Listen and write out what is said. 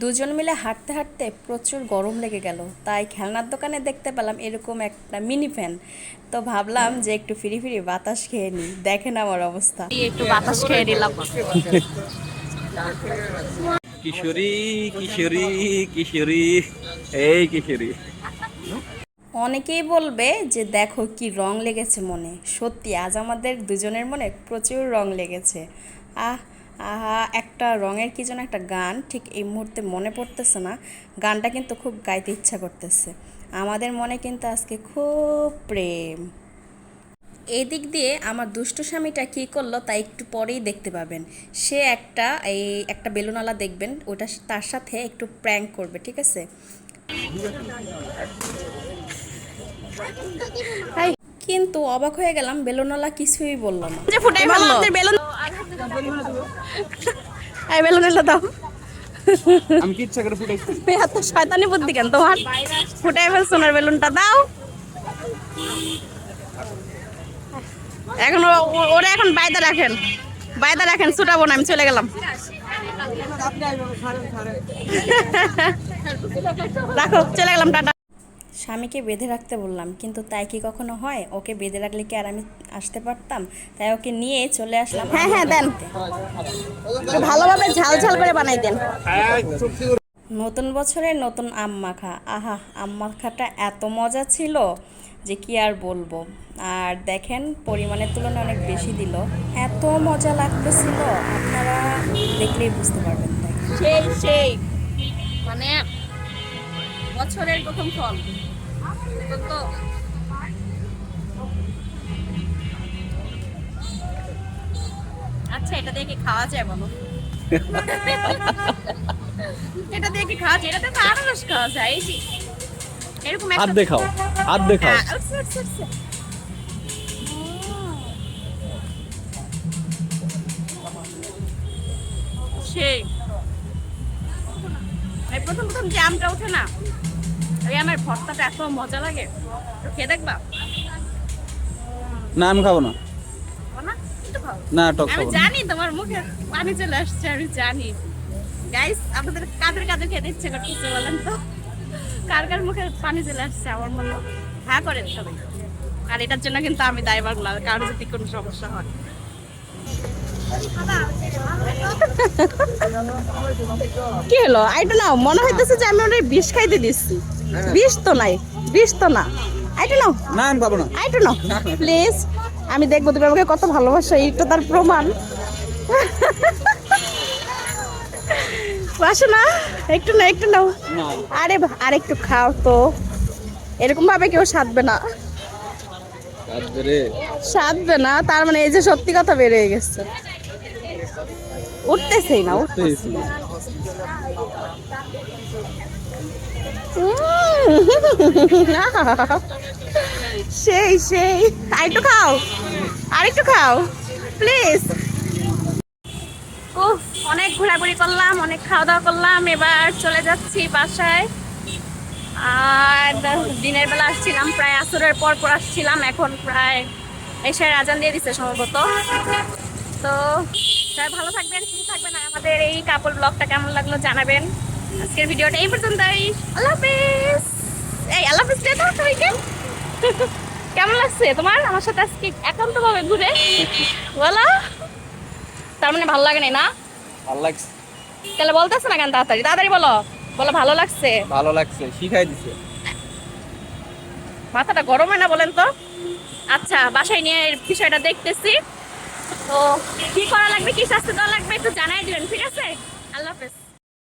দুজন মিলে হাঁটতে হাঁটতে প্রচুর গরম লেগে গেল। তাই খেলনার দোকানে দেখতে পেলাম এরকম একটা মিনি ফ্যান তো ভাবলাম যে একটু ফিরি ফিরি বাতাস খেয়ে নিই। দেখেন আমার অবস্থা। একটু বাতাস খেয়ে নিলাম। কিশোরী কিশোরী কিশোরী এই কিশোরী। অনেকেই বলবে যে দেখো কি রং লেগেছে মনে। সত্যি আজ আমাদের দুজনের মনে প্রচুর রং লেগেছে। আহ আহা একটা রঙের কি যেন একটা গান ঠিক এই মুহূর্তে মনে পড়তেছে না। গানটা কিন্তু খুব গাইতে ইচ্ছা করতেছে। আমাদের মনে কিন্তু আজকে খুব প্রেম। এই দিক দিয়ে আমার দুষ্ট স্বামীটা কী করল তা একটু পরেই দেখতে পাবেন। সে একটা এই একটা বেলুনওয়ালা দেখবেন ওটা তার সাথে একটু প্র্যাঙ্ক করবে ঠিক আছে? কিন্তু অবাক হয়ে গেলাম বেলুনওয়ালা কিছুই বলল না। যে ফুটাই বেলুন এই বেলুন এলো দাও। আমি কি ইচ্ছা করে ফুটাইছি? এত শয়তানি বুদ্ধি কেন তোমার? ফুটাই ফেল সোনার বেলুনটা দাও। এখন ও- ও- ওরা এখন বাইদা রাখেন। বাইদা রাখেন ছুটাবো না আমি চলে গেলাম। রাখো চলে গেলাম টাটা। স্বামীকে বেঁধে রাখতে বললাম কিন্তু তাই কি কখনো হয়? ওকে বেঁধে রাখলে কি আর আমি আসতে পারতাম? তাই ওকে নিয়ে চলে আসলাম হ্যাঁ হ্যাঁ দেন। ভালোভাবে ঝাল ঝাল করে বানাই দেন। নতুন বছরে নতুন আম মাখা। আহা আম মাখাটা এত মজা ছিল যে কি আর বলব। আর দেখেন পরিমাণের তুলনায় অনেক বেশি দিল। এত মজা লাগতেছিল আপনারা দেখলেই বুঝতে পারবেন সেই সেই। মানে বছরের প্রথম ফল। দেখুন আচ্ছা এটা দিয়ে কি খাওয়া যায় বলো? এটা দিয়ে কি খাওয়া যায়? এটা তো আনারস খাওয়া যায় এরকম হাত দেখাও হাত দেখাও। হ্যাঁ, উঠছে। সেই। প্রথম প্রথম যে আমটা ওঠে না? আমার ভর্তাটা এত মজা লাগে। তো খেয়ে দেখবা? না আমি খাব না। না? টক খাব জানি তোমার মুখে পানি চলে আসছে আমি জানি। গাইস আপনাদের কাদের কাদের খেতে ইচ্ছে করতেছে বলেন তো? কার কার মুখে পানি চলে আসছে আমার মনে হ্যাঁ। করেন সবাই। আর এটার জন্য কিন্তু আমি দায়বার না কারও যদি কোনো সমস্যা হয়। কি হলো? আইটা নাও মনে হইতেছে যে আমি ওদের বিষ খাইতে দিচ্ছি। বিষ তো নাই বিষ তো না। আইটা নাও। না আমি খাব না। আইটা নাও প্লিজ। আমি দেখব তুমি আমাকে কত ভালোবাসো এইটা তার প্রমাণ। বাসো না একটু না একটু নাও। আরে আর একটু খাও তো। এরকম ভাবে কেউ সাধবে না। সাধবে না তার মানে এই যে সত্যি কথা বেরিয়ে গেছে। উঠতেছেই না উঠতেছে সেই সেই। আরেকটু খাও আরেকটু খাও প্লিজ উফ অনেক ঘোরাঘুরি করলাম অনেক খাওয়া দাওয়া করলাম এবার চলে যাচ্ছি বাসায়। আর দিনের বেলা আসছিলাম প্রায় আসরের পর পর আসছিলাম এখন প্রায় এসে আজান দিয়ে দিচ্ছে সম্ভবত। তো সবাই ভালো থাকবেন সুস্থ থাকবেন। আর আমাদের এই কাপড় ব্লগটা কেমন লাগল জানাবেন। আজকের ভিডিওটা এই পর্যন্তই। আল্লাহ হাফিজ। এই আল্লাহ হাফিজ দিয়ে দাও সবাইকে কেমন লাগছে তোমার? আমার সাথে আজকে একান্তভাবে ঘুরে। বলো। তার মানে ভালো লাগে না? ভালো লাগছে। তাহলে বলতেছে না কেন তাড়াতাড়ি? তাড়াতাড়ি বলো। বলো ভালো লাগছে? ভালো লাগছে শিখাই দিছে। মাথাটা গরম হয় না বলেন তো? আচ্ছা বাসায় নিয়ে বিষয়টা দেখতেছি। তো কি করা লাগবে, কি শাস্তি দেওয়া লাগবে একটু জানাই দিবেন, ঠিক আছে? আল্লাহ হাফেজ।